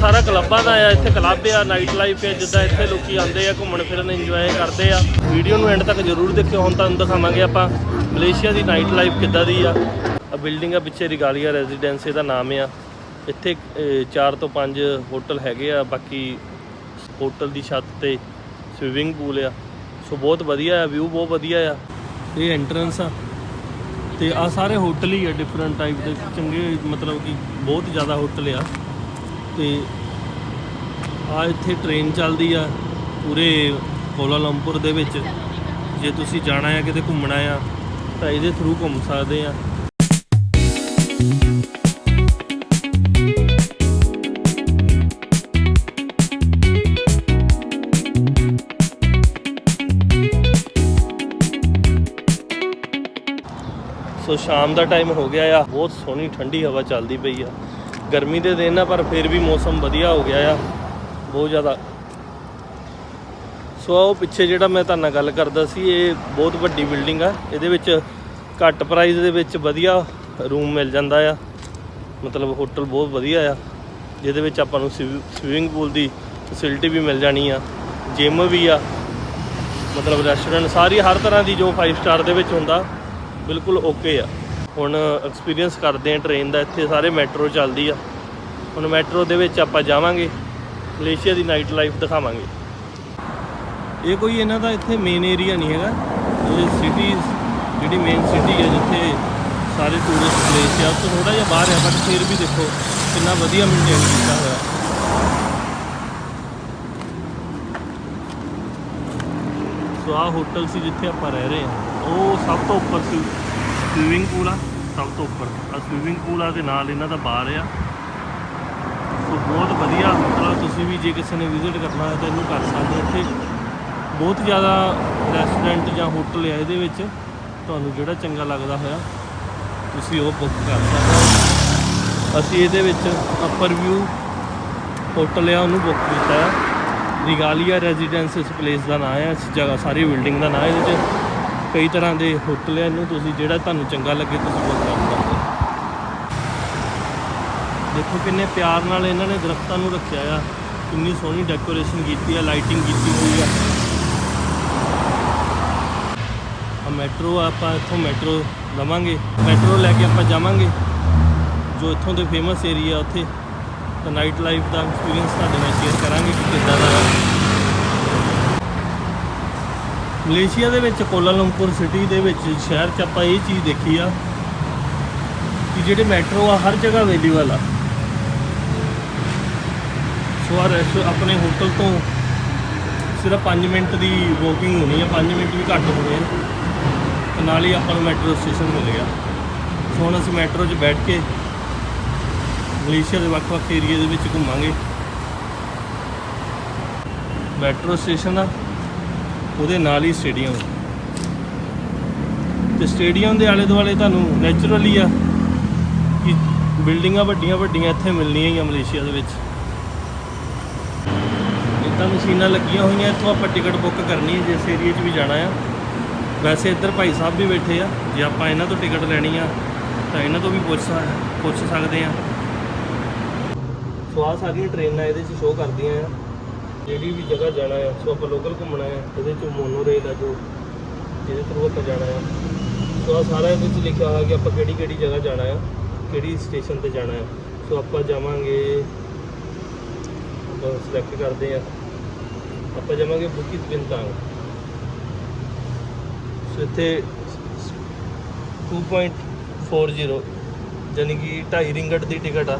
ਸਾਰਾ ਕਲੱਬਾਂ ਦਾ ਆ, ਇੱਥੇ ਕਲੱਬ ਆ ਨਾਈਟ ਲਾਈਫ ਆ, ਜਿੱਦਾਂ ਇੱਥੇ ਲੋਕੀ ਆਉਂਦੇ ਆ, ਘੁੰਮਣ ਫਿਰਨ ਇੰਜੋਏ ਕਰਦੇ ਆ। ਵੀਡੀਓ ਨੂੰ ਐਂਡ ਤੱਕ ਜ਼ਰੂਰ ਦੇਖਿਓ, ਹੁਣ ਤੁਹਾਨੂੰ ਦਿਖਾਵਾਂਗੇ ਆਪਾਂ ਮਲੇਸ਼ੀਆ ਦੀ ਨਾਈਟ ਲਾਈਫ ਕਿੱਦਾਂ ਦੀ ਆ। ਆ ਬਿਲਡਿੰਗ ਆ, ਪਿੱਛੇ ਰਿਗਾਲੀਆ ਰੈਜੀਡੈਂਸੀ ਦਾ ਨਾਮ ਆ। ਇੱਥੇ 4 ਤੋਂ 5 ਹੋਟਲ ਹੈਗੇ ਆ, ਬਾਕੀ ਹੋਟਲ ਦੀ ਛੱਤ ਤੇ ਸਵਿਮਿੰਗ ਪੂਲ ਆ। ਸੋ ਬਹੁਤ ਵਧੀਆ ਆ ਵਿਊ ਬਹੁਤ ਵਧੀਆ ਆ। ਇਹ ਐਂਟਰੈਂਸ ਆ। ਤੇ ਆ ਸਾਰੇ ਹੋਟਲ ਹੀ ਆ ਡਿਫਰੈਂਟ ਟਾਈਪ ਦੇ। ਚੰਗੇ, ਮਤਲਬ ਕਿ ਬਹੁਤ ਜ਼ਿਆਦਾ ਹੋਟਲ ਆ। ਤੇ ਆ ਇੱਥੇ ਟ੍ਰੇਨ ਚੱਲਦੀ ਆ ਪੂਰੇ ਕੋਲਾਲੰਪੁਰ ਦੇ ਵਿੱਚ। ਜੇ ਤੁਸੀਂ ਜਾਣਾ ਆ, ਕਿਤੇ ਘੁੰਮਣਾ ਆ, ਤਾਂ ਇਹਦੇ ਥਰੂ ਘੁੰਮ ਸਕਦੇ ਆ। ਸੋ ਸ਼ਾਮ ਦਾ ਟਾਈਮ ਹੋ ਗਿਆ ਆ। ਬਹੁਤ ਸੋਹਣੀ ਠੰਡੀ ਹਵਾ ਚੱਲਦੀ ਪਈ ਆ। ਗਰਮੀ ਦੇ ਦਿਨ ਆ, ਪਰ ਫਿਰ ਵੀ ਮੌਸਮ ਵਧੀਆ ਹੋ ਗਿਆ ਆ। ਬਹੁਤ ਜ਼ਿਆਦਾ। ਸੋ ਆਓ ਪਿੱਛੇ ਜਿਹੜਾ ਮੈਂ ਤੁਹਾਡੇ ਨਾਲ ਗੱਲ ਕਰਦਾ ਸੀ, ਇਹ ਬਹੁਤ ਵੱਡੀ ਬਿਲਡਿੰਗ ਆ। ਇਹਦੇ ਵਿੱਚ ਘੱਟ ਪ੍ਰਾਈਸ ਦੇ ਵਿੱਚ ਵਧੀਆ ਰੂਮ ਮਿਲ ਜਾਂਦਾ ਆ। ਮਤਲਬ ਹੋਟਲ ਬਹੁਤ ਵਧੀਆ ਆ। ਜਿਹਦੇ ਵਿੱਚ ਆਪਾਂ ਨੂੰ ਸਵਿਮਿੰਗ ਪੂਲ ਦੀ ਫੈਸਿਲਿਟੀ ਵੀ ਮਿਲ ਜਾਣੀ ਆ। ਜਿਮ ਵੀ ਆ। ਮਤਲਬ ਰੈਸਟੋਰੈਂਟ ਸਾਰੀ ਹਰ ਤਰ੍ਹਾਂ ਦੀ ਜੋ 5 ਸਟਾਰ ਦੇ ਵਿੱਚ ਹੁੰਦਾ, ਬਿਲਕੁਲ ਓਕੇ ਆ। ਹੁਣ ਐਕਸਪੀਰੀਅੰਸ ਕਰਦੇ ਆ ਟ੍ਰੇਨ ਦਾ, ਇੱਥੇ ਸਾਰੇ ਮੈਟਰੋ ਚੱਲਦੀ ਆ। ਹੁਣ ਮੈਟਰੋ ਦੇ ਵਿੱਚ ਆਪਾਂ ਜਾਵਾਂਗੇ, ਮਲੇਸ਼ੀਆ ਦੀ ਨਾਈਟ ਲਾਈਫ ਦਿਖਾਵਾਂਗੇ। ਇਹ ਕੋਈ ਇਹਨਾਂ ਦਾ ਇੱਥੇ ਮੇਨ ਏਰੀਆ ਨਹੀਂ ਹੈਗਾ, ਇਹ ਸਿਟੀ ਜਿਹੜੀ ਮੇਨ ਸਿਟੀ ਹੈ ਜਿੱਥੇ ਸਾਰੇ ਟੂਰਿਸਟ ਪਲੇਸ ਆ ਉਹ ਤੋਂ ਥੋੜਾ ਜਿਹਾ ਬਾਹਰ ਹੈ ਬਟ ਫਿਰ ਵੀ ਦੇਖੋ ਕਿੰਨਾ ਵਧੀਆ ਮੇਨਟੇਨ ਕੀਤਾ ਹੋਇਆ। ਸੋ ਆਹ ਹੋਟਲ ਸੀ ਜਿੱਥੇ ਆਪਾਂ ਰਹਿ ਰਹੇ ਹਾਂ। ਉਹ ਸਭ ਤੋਂ ਉੱਪਰ ਸੀ ਸਵੀਮਿੰਗ ਪੂਲ ਆ। ਸਭ ਤੋਂ ਉੱਪਰ। ਆ ਸਵਿਮਿੰਗ ਪੂਲ ਆ ਦੇ ਨਾਲ ਇਹਨਾਂ ਦਾ ਬਾਰ ਆ। ਸੋ ਬਹੁਤ ਵਧੀਆ, ਮਤਲਬ ਤੁਸੀਂ ਵੀ ਜੇ ਕਿਸੇ ਨੇ ਵਿਜ਼ਿਟ ਕਰਨਾ ਹੈ ਤਾਂ ਇਹਨੂੰ ਕਰ ਸਕਦੇ ਹੋ ਇੱਥੇ। ਬਹੁਤ ਜ਼ਿਆਦਾ ਰੈਸਟੋਰੈਂਟ ਜਾਂ ਹੋਟਲ ਆ ਇਹਦੇ ਵਿੱਚ। ਤੁਹਾਨੂੰ ਜਿਹੜਾ ਚੰਗਾ ਲੱਗਦਾ ਹੋਇਆ, ਤੁਸੀਂ ਉਹ ਬੁੱਕ ਕਰ ਸਕਦੇ ਹੋ। ਅਸੀਂ ਇਹਦੇ ਵਿੱਚ ਅਪਰ ਵਿਊ ਹੋਟਲ ਆ, ਉਹਨੂੰ ਬੁੱਕ ਕੀਤਾ ਆ। ਰਿਗਾਲੀਆ ਰੈਜ਼ੀਡੈਂਸ ਇਸ ਪਲੇਸ ਦਾ ਨਾਮ ਹੈ ਇਸ ਜਗ੍ਹਾ, ਸਾਰੀ ਬਿਲਡਿੰਗ ਦਾ ਨਾਮ ਹੈ ਇਹਦੇ 'ਚ ਕਈ ਤਰ੍ਹਾਂ ਦੇ ਹੋਟਲ ਆ ਇਹਨੂੰ, ਤੁਸੀਂ ਜਿਹੜਾ ਤੁਹਾਨੂੰ ਚੰਗਾ ਲੱਗੇ, ਤੁਸੀਂ ਬੁੱਕ ਕਰ ਸਕਦੇ ਹੋ ਦੇਖੋ ਕਿੰਨੇ ਪਿਆਰ ਨਾਲ ਇਹਨਾਂ ਨੇ ਦਰਖਤਾਂ ਨੂੰ ਰੱਖਿਆ ਆ। ਕਿੰਨੀ ਸੋਹਣੀ ਡੈਕੋਰੇਸ਼ਨ ਕੀਤੀ ਆ ਲਾਈਟਿੰਗ ਕੀਤੀ ਹੋਈ ਆ। ਆ ਮੈਟਰੋ ਆ, ਆਪਾਂ ਇੱਥੋਂ ਮੈਟਰੋ ਲਵਾਂਗੇ। ਮੈਟਰੋ ਲੈ ਕੇ ਆਪਾਂ ਜਾਵਾਂਗੇ, ਜੋ ਇੱਥੋਂ ਦੇ ਫੇਮਸ ਏਰੀਆ ਉੱਥੇ। ਤਾਂ ਨਾਈਟ ਲਾਈਫ ਦਾ ਐਕਸਪੀਰੀਅੰਸ ਤੁਹਾਡੇ ਨਾਲ ਸ਼ੇਅਰ ਕਰਾਂਗੇ ਕਿ ਕਿੱਦਾਂ ਦਾ ਮਲੇਸ਼ੀਆ ਦੇ ਵਿੱਚ, ਕੋਲਾਲੰਪੁਰ ਸਿਟੀ ਦੇ ਵਿੱਚ, ਸ਼ਹਿਰ 'ਚ ਆਪਾਂ ਇਹ ਚੀਜ਼ ਦੇਖੀ ਆ ਕਿ ਜਿਹੜੇ ਮੈਟਰੋ ਆ, ਹਰ ਜਗ੍ਹਾ ਅਵੇਲੇਬਲ ਆ। ਸੋ ਆ ਰੈਸਟ ਆਪਣੇ ਹੋਟਲ ਤੋਂ ਸਿਰਫ 5 ਮਿੰਟ ਦੀ ਵਾਕਿੰਗ ਹੋਣੀ ਆ 5 ਮਿੰਟ ਵੀ ਘੱਟ ਹੋਣੇ ਆ। ਤੇ ਨਾਲ ਹੀ ਆਪਾਂ ਨੂੰ ਮੈਟਰੋ ਸਟੇਸ਼ਨ ਮਿਲ ਗਿਆ। ਸੋ ਹੁਣ ਅਸੀਂ ਮੈਟਰੋ 'ਚ ਬੈਠ ਕੇ ਮਲੇਸ਼ੀਆ ਦੇ ਵੱਖ-ਵੱਖ ਏਰੀਆ ਦੇ ਵਿੱਚ ਘੁੰਮਾਂਗੇ। ਮੈਟਰੋ ਸਟੇਸ਼ਨ ਆ, ਉਹਦੇ ਨਾਲ ਹੀ ਸਟੇਡੀਅਮ ਤੇ ਸਟੇਡੀਅਮ ਦੇ ਆਲੇ ਦੁਆਲੇ ਤੁਹਾਨੂੰ ਨੇਚਰਲੀ ਆ ਕਿ ਬਿਲਡਿੰਗਾਂ ਵੱਡੀਆਂ ਵੱਡੀਆਂ ਇੱਥੇ ਮਿਲਣੀਆਂ ਹੀ ਆ ਮਲੇਸ਼ੀਆ ਦੇ ਵਿੱਚ। ਤਾਂ ਮਸ਼ੀਨਾਂ ਲੱਗੀਆਂ ਹੋਈਆਂ, ਇੱਥੋਂ ਆਪਾਂ ਟਿਕਟ ਬੁੱਕ ਕਰਨੀ ਹੈ, ਜਿਸ ਏਰੀਆ 'ਚ ਵੀ ਜਾਣਾ ਆ। ਵੈਸੇ ਇੱਧਰ ਭਾਈ ਸਾਹਿਬ ਵੀ ਬੈਠੇ ਆ, ਜੇ ਆਪਾਂ ਇਹਨਾਂ ਤੋਂ ਟਿਕਟ ਲੈਣੀ ਆ, ਤਾਂ ਇਹਨਾਂ ਤੋਂ ਵੀ ਪੁੱਛ ਸਕ- ਪੁੱਛ ਸਕਦੇ ਆ। ਸੋ ਆਹ ਸਾਰੀਆਂ ਟ੍ਰੇਨਾਂ, ਇਹਦੇ 'ਚ ਸ਼ੋਅ ਕਰਦੀਆਂ ਆ। ਜਿਹੜੀ ਵੀ ਜਗ੍ਹਾ ਜਾਣਾ ਆ, ਸੋ ਆਪਾਂ ਲੋਕਲ ਘੁੰਮਣਾ ਆ, ਇਹਦੇ 'ਚ ਮੋਨੋ ਰੇਲ ਆ ਜੋ ਜਿਹਦੇ ਥਰੂ ਆਪਾਂ ਜਾਣਾ ਆ। ਸੋ ਆਹ ਸਾਰਾ ਇਹਦੇ 'ਚ ਲਿਖਿਆ ਹੋਇਆ ਕਿ ਆਪਾਂ ਕਿਹੜੀ ਕਿਹੜੀ ਜਗ੍ਹਾ ਜਾਣਾ ਆ, ਕਿਹੜੀ ਸਟੇਸ਼ਨ ਤੇ ਜਾਣਾ ਆ। ਸੋ ਆਪਾਂ ਜਾਵਾਂਗੇ, ਆਪਾਂ ਸਿਲੈਕਟ ਕਰਦੇ ਆ। ਆਪਾਂ ਜਾਵਾਂਗੇ ਬੁਕਿਤ ਬਿੰਤਾਂਗ। ਸੋ ਇੱਥੇ 2.40 ਯਾਨੀ ਕਿ 2.5 ਰਿੰਗਟ ਦੀ ਟਿਕਟ ਆ।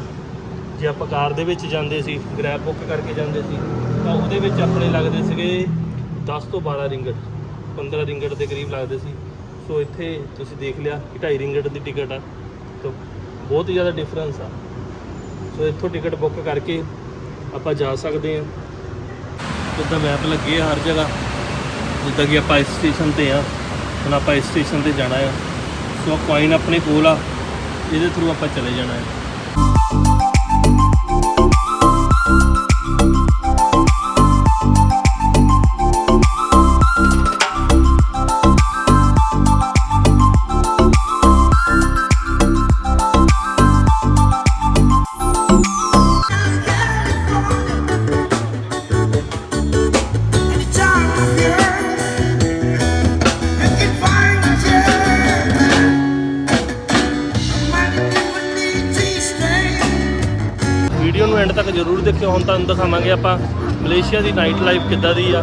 ਜੇ ਆਪਾਂ ਕਾਰ ਦੇ ਵਿੱਚ ਜਾਂਦੇ ਸੀ ਗ੍ਰੈਬ ਬੁੱਕ ਕਰਕੇ ਜਾਂਦੇ ਸੀ, ਤਾਂ ਉਹਦੇ ਵਿੱਚ ਆਪਣੇ ਲੱਗਦੇ ਸੀਗੇ 10 ਤੋਂ 12 ਰਿੰਗਟ 15 ਰਿੰਗਟ ਦੇ ਕਰੀਬ ਲੱਗਦੇ ਸੀ। ਸੋ ਇੱਥੇ ਤੁਸੀਂ ਦੇਖ ਲਿਆ ਕਿ 2.5 ਰਿੰਗਟ ਦੀ ਟਿਕਟ ਆ। ਤਾਂ ਬਹੁਤ ਹੀ ਜ਼ਿਆਦਾ ਡਿਫਰੈਂਸ ਆ। ਸੋ ਇੱਥੋਂ ਟਿਕਟ ਬੁੱਕ ਕਰਕੇ ਆਪਾਂ ਜਾ ਸਕਦੇ ਹਾਂ। ਜਿੱਦਾਂ ਮੈਪ ਲੱਗੇ ਆ ਹਰ ਜਗ੍ਹਾ। ਜਿੱਦਾਂ ਕਿ ਆਪਾਂ ਇਸ ਸਟੇਸ਼ਨ ਤੇ ਆ। ਹੁਣ ਆਪਾਂ ਇਸ ਸਟੇਸ਼ਨ ਤੇ ਜਾਣਾ ਆ। ਸੋ ਕੋਇਨ ਆਪਣੇ ਕੋਲ ਆ। ਇਹਦੇ ਥਰੂ ਆਪਾਂ ਚਲੇ ਜਾਣਾ ਹੈ ਹੁਣ ਤੁਹਾਨੂੰ ਦਿਖਾਵਾਂਗੇ ਆਪਾਂ ਮਲੇਸ਼ੀਆ ਦੀ ਨਾਈਟ ਲਾਈਫ ਕਿੱਦਾਂ ਦੀ ਆ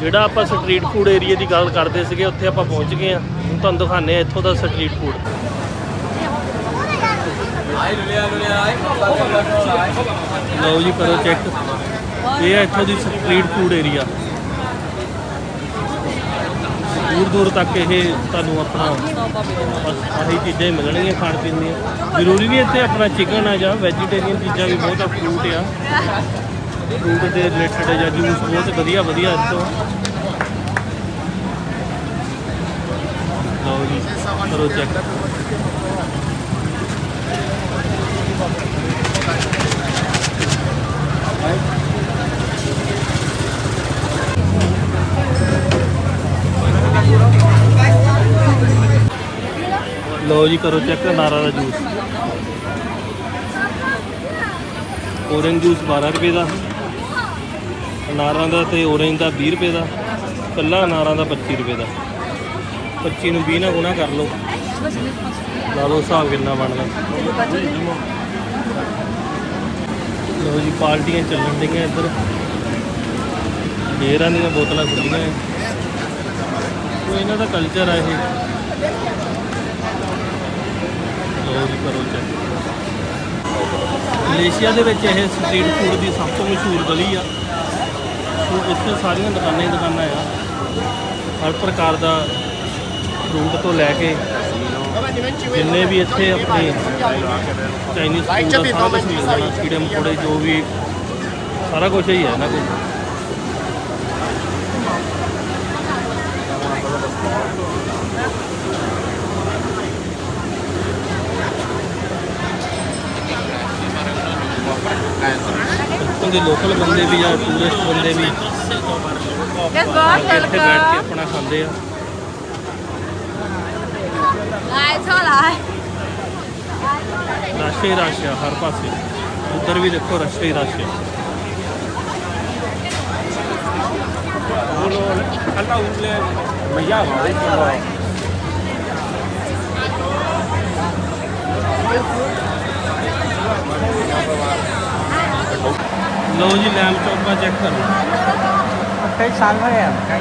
ਜਿਹੜਾ ਆਪਾਂ ਸਟਰੀਟ ਫੂਡ ਏਰੀਆ ਦੀ ਗੱਲ ਕਰਦੇ ਸੀਗੇ ਉੱਥੇ ਆਪਾਂ ਪਹੁੰਚ ਗਏ ਆ ਹੁਣ ਤੁਹਾਨੂੰ ਦਿਖਾਣੇ ਆ ਇੱਥੋਂ ਦਾ ਸਟਰੀਟ ਫੂਡ ਲਓ ਜੀ, ਕਰੋ ਚੈੱਕ ਇਹ ਹੈ ਇੱਥੋਂ ਦੀ ਸਟਰੀਟ ਫੂਡ ਏਰੀਆ ਦੂਰ ਦੂਰ ਤੱਕ ਇਹ ਤੁਹਾਨੂੰ ਆਪਣਾ ਬਸ ਆਹੀ ਚੀਜ਼ਾਂ ਹੀ ਮਿਲਣਗੀਆਂ ਖਾਣ ਪੀਣ ਦੀਆਂ। ਜ਼ਰੂਰੀ ਨਹੀਂ ਇੱਥੇ ਆਪਣਾ ਚਿਕਨ ਆ ਜਾਂ ਵੈਜੀਟੇਰੀਅਨ ਚੀਜ਼ਾਂ ਵੀ ਬਹੁਤ ਆ ਫਰੂਟ ਆ। ਫਰੂਟ ਦੇ ਰਿਲੇਟਡ ਜਾਂ ਜੂਸ ਬਹੁਤ ਵਧੀਆ ਵਧੀਆ ਇੱਥੋਂ। ਲਓ ਜੀ, ਕਰੋ ਚੈੱਕ ਲਓ ਜੀ, ਕਰੋ ਚੈੱਕ ਨਾਰਾ ਦਾ ਜੂਸ ਔਰੰਜ ਜੂਸ 12 ਰੁਪਏ ਦਾ। ਅਨਾਰਾਂ ਦਾ ਤੇ ਔਰੰਜ ਦਾ 20 ਰੁਪਏ ਦਾ। ਕੱਲਾ ਅਨਾਰਾਂ ਦਾ 25 ਰੁਪਏ ਦਾ। 25 ਨੂੰ 20 ਨਾਲ ਗੁਣਾ ਕਰ ਲਓ। ਲਾ ਲਓ ਹਿਸਾਬ ਕਿੰਨਾ ਬਣਦਾ। ਲਓ ਜੀ, ਪਾਰਟੀਆਂ ਚੱਲਣ ਡੀਆਂ ਇੱਧਰ। ਡੇਰਾਂ ਦੀਆਂ ਬੋਤਲਾਂ ਖੁੱਲੀਆਂ ਹੈ ਇਹਨਾਂ ਦਾ ਕਲਚਰ ਆ ਇਹ। ਲਓ ਜੀ ਕਰੋ ਚੈੱਕ ਮਲੇਸ਼ੀਆ ਦੇ ਵਿੱਚ ਇਹ ਸਟਰੀਟ ਫੂਡ ਦੀ ਸਭ ਤੋਂ ਮਸ਼ਹੂਰ ਗਲੀ ਆ। ਸੋ ਇੱਥੇ ਸਾਰੀਆਂ ਦੁਕਾਨਾਂ ਹੀ ਦੁਕਾਨਾਂ ਆ। ਹਰ ਪ੍ਰਕਾਰ ਦਾ ਫਰੂਟ ਤੋਂ ਲੈ ਕੇ ਜਿੰਨੇ ਵੀ ਇੱਥੇ ਆਪਣੇ ਚਾਈਨੀਜ਼ ਫੂਡ ਦਾ ਸਾਰਾ ਕੁਝ ਮਿਲ ਕੀੜੇ ਮਕੌੜੇ ਜੋ ਵੀ, ਸਾਰਾ ਕੁਝ ਹੀ ਹੈ ਨਾ ਕੋਈ ਦੇ ਲੋਕਲ ਬੰਦੇ ਵੀ ਜਾਂ ਟੂਰਿਸਟ ਬੰਦੇ ਵੀ. ਆ ਕੇ ਇੱਥੇ ਬੈਠ ਕੇ Welcome. ਆਪਣਾ ਖਾਂਦੇ ਆ Lại cho lại. ਰਸ਼ ਹੀ ਰਸ਼ ਆ ਹਰ ਪਾਸੇ ਉੱਧਰ ਵੀ ਦੇਖੋ ਰਸ਼ ਹੀ ਰਸ਼ ਆ ਲਓ ਜੀ ਲੈਂਪ ਚੌਪਾ ਚੈੱਕ ਕਰੋ। Cái xăng đó em cái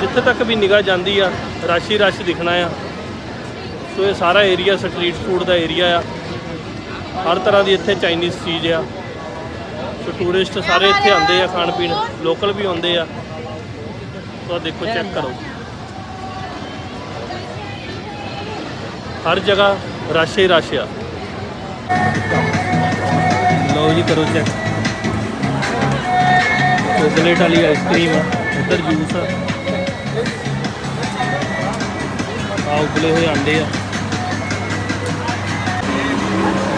ਜਿੱਥੇ ਤੱਕ ਵੀ ਨਿਗਾਹ ਜਾਂਦੀ ਆ ਰਸ਼ ਹੀ ਰਸ਼ ਦਿਖਣਾ ਆ। ਸੋ ਇਹ ਸਾਰਾ ਏਰੀਆ ਸਟਰੀਟ ਫੂਡ ਦਾ ਏਰੀਆ ਆ। ਹਰ ਤਰ੍ਹਾਂ ਦੀ ਇੱਥੇ ਚਾਈਨੀਜ਼ ਚੀਜ਼ ਆ। ਸੋ ਟੂਰਿਸਟ ਸਾਰੇ ਇੱਥੇ ਆਉਂਦੇ ਆ ਖਾਣ ਪੀਣ ਲੋਕਲ ਵੀ ਆਉਂਦੇ ਆ। ਸੋ ਦੇਖੋ ਚੈੱਕ ਕਰੋ। ਹਰ ਜਗ੍ਹਾ ਰਸ਼ ਹੀ ਰਸ਼ ਆ। ਜੀ ਕਰੋ ਚੈੱਕ ਚੋਕਲੇਟ ਵਾਲੀ ਆਈਸਕ੍ਰੀਮ ਆ ਇੱਧਰ ਜੂਸ ਆ। ਆ ਉਬਲੇ ਹੋਏ ਆਂਡੇ ਆ।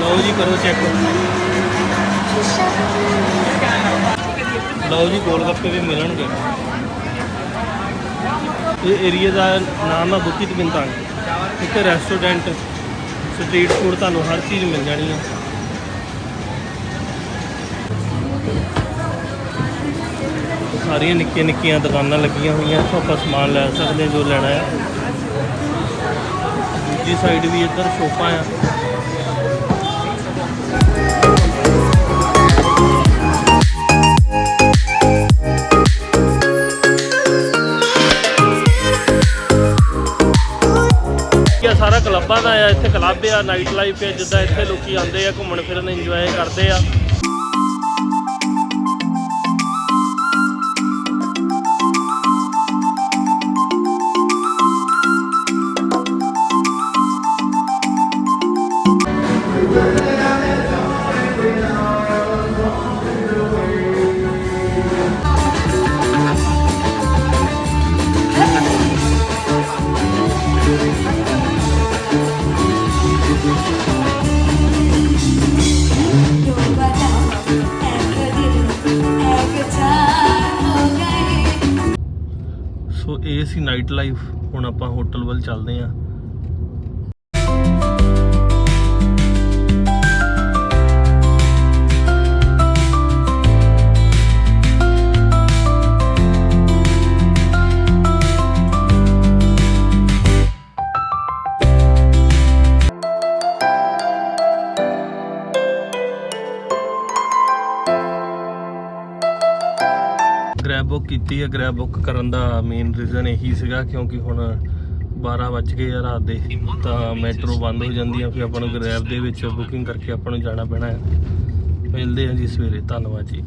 ਲਓ ਜੀ ਕਰੋ ਚੈੱਕ ਲਓ ਜੀ ਗੋਲ ਗੱਪੇ ਵੀ ਮਿਲਣਗੇ। ਇਹ ਏਰੀਆ ਦਾ ਨਾਮ ਆ ਬੁਕਿਤ ਬਿੰਤਾਂਗ ਇੱਥੇ ਰੈਸਟੋਰੈਂਟ ਸਟਰੀਟ ਫੂਡ ਤੁਹਾਨੂੰ ਹਰ ਚੀਜ਼ ਮਿਲ ਜਾਣੀ ਹੈ ਸਾਰੀਆਂ ਨਿੱਕੀਆਂ ਨਿੱਕੀਆਂ ਦੁਕਾਨਾਂ ਲੱਗੀਆਂ ਹੋਈਆਂ, ਇੱਥੋਂ ਆਪਾਂ ਸਮਾਨ ਲੈ ਸਕਦੇ ਹਾਂ ਜੋ ਲੈਣਾ ਹੈ। ਦੂਜੀ ਸਾਈਡ ਵੀ ਇੱਧਰ ਸ਼ੋਪਾਂ ਆ। ਸਾਰਾ ਕਲੱਬਾਂ ਦਾ ਆ, ਇੱਥੇ ਕਲੱਬ ਆ ਨਾਈਟ ਲਾਈਫ ਆ, ਜਿੱਦਾਂ ਇੱਥੇ ਲੋਕੀ ਆਉਂਦੇ ਆ, ਘੁੰਮਣ ਫਿਰਨ ਇੰਜੋਏ ਕਰਦੇ ਆ। ਸੋ ਇਹ ਸੀ ਨਾਈਟ ਲਾਈਫ ਹੁਣ ਆਪਾਂ ਹੋਟਲ ਵੱਲ ਚੱਲਦੇ ਆ ਬੁੱਕ ਕੀਤੀ ਹੈ ਗ੍ਰੈਬ ਬੁੱਕ ਕਰਨ ਦਾ ਮੇਨ ਰੀਜ਼ਨ ਇਹੀ ਸੀਗਾ, ਕਿਉਂਕਿ ਹੁਣ 12 ਵੱਜ ਗਏ ਆ ਰਾਤ ਦੇ, ਤਾਂ ਮੈਟਰੋ ਬੰਦ ਹੋ ਜਾਂਦੀ ਆ, ਫਿਰ ਆਪਾਂ ਨੂੰ ਗ੍ਰੈਬ ਦੇ ਵਿੱਚ ਬੁਕਿੰਗ ਕਰਕੇ ਆਪਾਂ ਨੂੰ ਜਾਣਾ ਪੈਣਾ ਹੈ ਮਿਲਦੇ ਹਾਂ ਜੀ ਸਵੇਰੇ, ਧੰਨਵਾਦ ਜੀ।